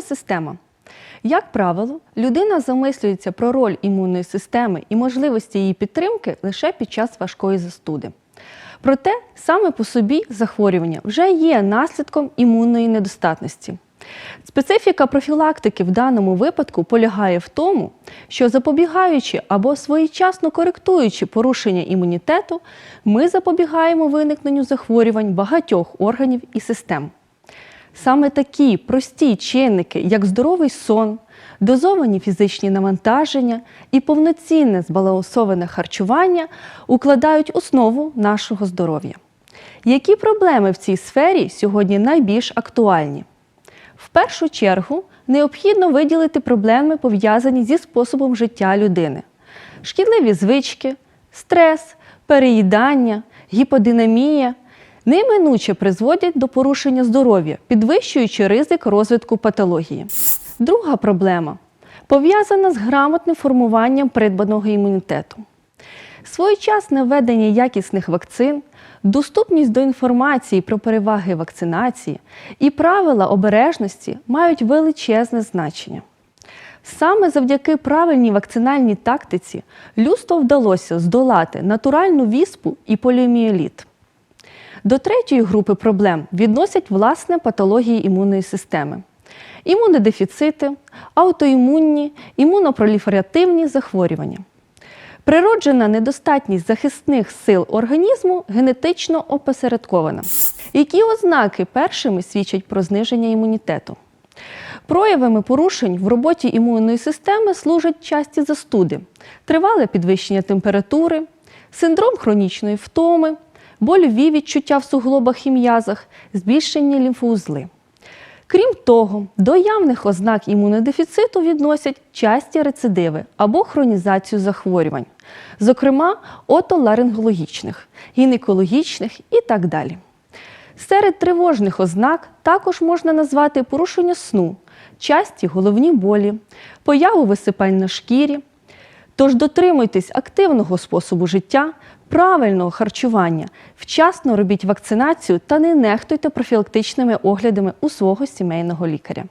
система. Як правило, людина замислюється про роль імунної системи і можливості її підтримки лише під час важкої застуди. Проте саме по собі захворювання вже є наслідком імунної недостатності. Специфіка профілактики в даному випадку полягає в тому, що запобігаючи або своєчасно коректуючи порушення імунітету, ми запобігаємо виникненню захворювань багатьох органів і систем. Саме такі прості чинники, як здоровий сон, дозовані фізичні навантаження і повноцінне збалансоване харчування, укладають основу нашого здоров'я. Які проблеми в цій сфері сьогодні найбільш актуальні? В першу чергу необхідно виділити проблеми, пов'язані зі способом життя людини: шкідливі звички, стрес, переїдання, гіподинамія неминуче призводять до порушення здоров'я, підвищуючи ризик розвитку патології. Друга проблема пов'язана з грамотним формуванням придбаного імунітету. Своєчасне введення якісних вакцин, доступність до інформації про переваги вакцинації і правила обережності мають величезне значення. Саме завдяки правильній вакцинальній тактиці людству вдалося здолати натуральну віспу і поліомієліт. До третьої групи проблем відносять власне патології імунної системи. Імунодефіцити, аутоімунні, імунопроліферативні захворювання. Природжена недостатність захисних сил організму генетично опосередкована. Які ознаки першими свідчать про зниження імунітету? Проявами порушень в роботі імунної системи служать часті застуди, тривале підвищення температури, синдром хронічної втоми, больові відчуття в суглобах і м'язах, збільшені лімфоузли. Крім того, до явних ознак імунодефіциту відносять часті рецидиви або хронізацію захворювань, зокрема отоларингологічних, гінекологічних і так далі. Серед тривожних ознак також можна назвати порушення сну, часті головні болі, появу висипань на шкірі. Тож дотримуйтесь активного способу життя, правильного харчування, вчасно робіть вакцинацію та не нехтуйте профілактичними оглядами у свого сімейного лікаря.